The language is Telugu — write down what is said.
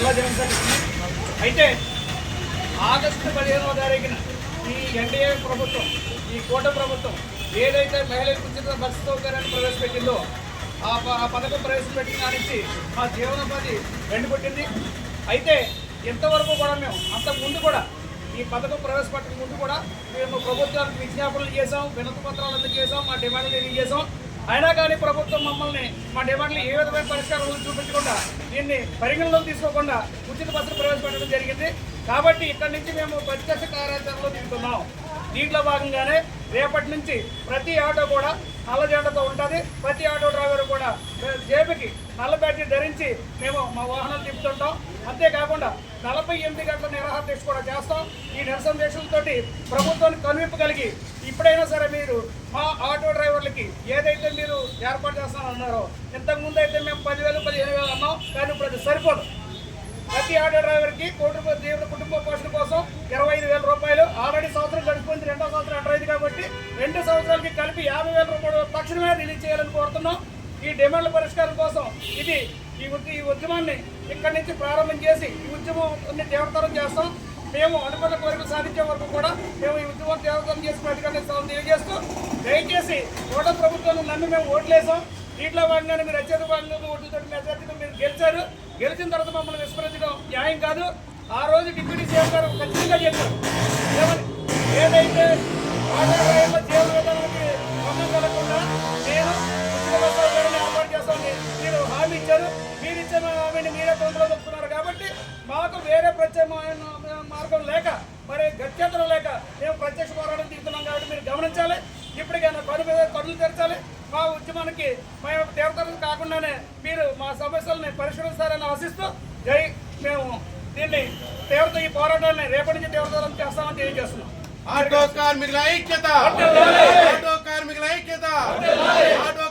జిల్లా జనరల్ సెక్రటరీ అయితే ఆగస్టు పదిహేనవ తారీఖున ఈ ఎన్డీఏ ప్రభుత్వం ఈ కోట ప్రభుత్వం ఏదైతే మహిళలకు ఉచిత బస్సు సౌకర్యాన్ని ప్రవేశపెట్టిందో ఆ పథకం ప్రవేశపెట్టిన నుంచి మా జీవనోపాధి వెండిపెట్టింది. అయితే ఇంతవరకు కూడా మేము అంతకుముందు కూడా ఈ పథకం ప్రవేశపెట్టక ముందు కూడా మేము ప్రభుత్వానికి విజ్ఞాపనలు చేసాం వినతి పత్రాలు అందజేసాం మా డిమాండ్లు తెలియజేసాం అయినా కానీ ప్రభుత్వం మమ్మల్ని మా డిమాండ్లు ఏ విధమైన పరిష్కారాలు చూపించకుండా దీన్ని పరిగణలోకి తీసుకోకుండా ఉచిత బస్సులు ప్రవేశపెట్టడం జరిగింది. కాబట్టి ఇక్కడి నుంచి మేము ప్రత్యక్ష కార్యాచరణలో దిగుతున్నాం. దీంట్లో భాగంగానే రేపటి నుంచి ప్రతి ఆటో కూడా నల్ల ఉంటుంది. ప్రతి ఆటో డ్రైవర్ కూడా జేబుకి నల్ల బ్యాటరీ ధరించి మేము మా వాహనాలు తిప్పుతుంటాం. అంతేకాకుండా నలభై ఎనిమిది గంటల నిరాహార దీక్ష కూడా చేస్తాం. ఈ నిరసన దీక్షలతోటి ప్రభుత్వానికి కనువిప్పు కలిగి ఇప్పుడైనా సరే మీరు మా ఆటో డ్రైవర్లకి ఏ ఏర్పాటు చేస్తానన్నారు ఇంతకు ముందు అయితే మేము పదివేలు పదిహేను వేలు అన్నాం కానీ ఇప్పుడు అది సరిపోదు. ప్రతి ఆటో డ్రైవర్కి కోటి రూపాయలు కుటుంబ పోషణ కోసం ఇరవై ఐదు వేల రూపాయలు. ఆల్రెడీ సంవత్సరం గడిపోయింది రెండో సంవత్సరం ఎంటర్ కాబట్టి రెండు సంవత్సరాలకి కలిపి యాభై వేల రూపాయలు తక్షణమే రిలీజ్ చేయాలని కోరుతున్నాం. ఈ డిమాండ్ల పరిష్కారం కోసం ఇది ఈ ఈ ఉద్యమాన్ని ఇక్కడి నుంచి ప్రారంభం చేసి ఈ ఉద్యమాన్ని తీవ్రతరం చేస్తాం. మేము అనుకున్న కోరికలు సాధించే వరకు కూడా మేము ఈ ఉద్యమం తీవ్రతరం చేసి ప్రతిఘటిస్తామని తెలియజేస్తూ దయచేసి కోట ప్రభుత్వాన్ని నమ్మి మేము ఓట్లేసాం. దీంట్లో వాడినాను మీరు అత్యధిక భాగంగా ఓట్లతో మెజార్టీతో మీరు గెలిచారు. గెలిచిన తర్వాత మమ్మల్ని విస్మరించడం న్యాయం కాదు. ఆ రోజు డిప్యూటీ సీఎం గారు ఖచ్చితంగా చెప్పారు. ఏదైతే ఆటో డ్రైవర్ల జీవన విధానానికి భంగం కలగకుండా నేను ఉచిత ఏర్పాటు చేస్తామని మీరు హామీ ఇచ్చారు. మీరు ఇచ్చిన హామీని మీరే తొందరలో చెప్తున్నారు కాబట్టి మాకు వేరే ప్రత్యేకమైన మార్గం లేక మరి గత్యంతరం లేక మేము ప్రత్యక్ష పోరాటం దిగుతున్నాం కాబట్టి మీరు గమనించాలి ఇప్పటికైనా కన్నులు తెరచాలి. మా ఉద్యమానికి మేము తీవ్రతరం కాకుండానే మీరు మా సమస్యల్ని పరిష్కరిస్తారని ఆశిస్తూ జై మేము దీన్ని తీవ్రత ఈ పోరాటాన్ని రేపటి నుంచి తీవ్రతరం చేస్తామని తెలియజేస్తున్నాం ఆటో కార్మికుల ఐక్యత! ఆటో కార్మికుల ఐక్యత! ఆటో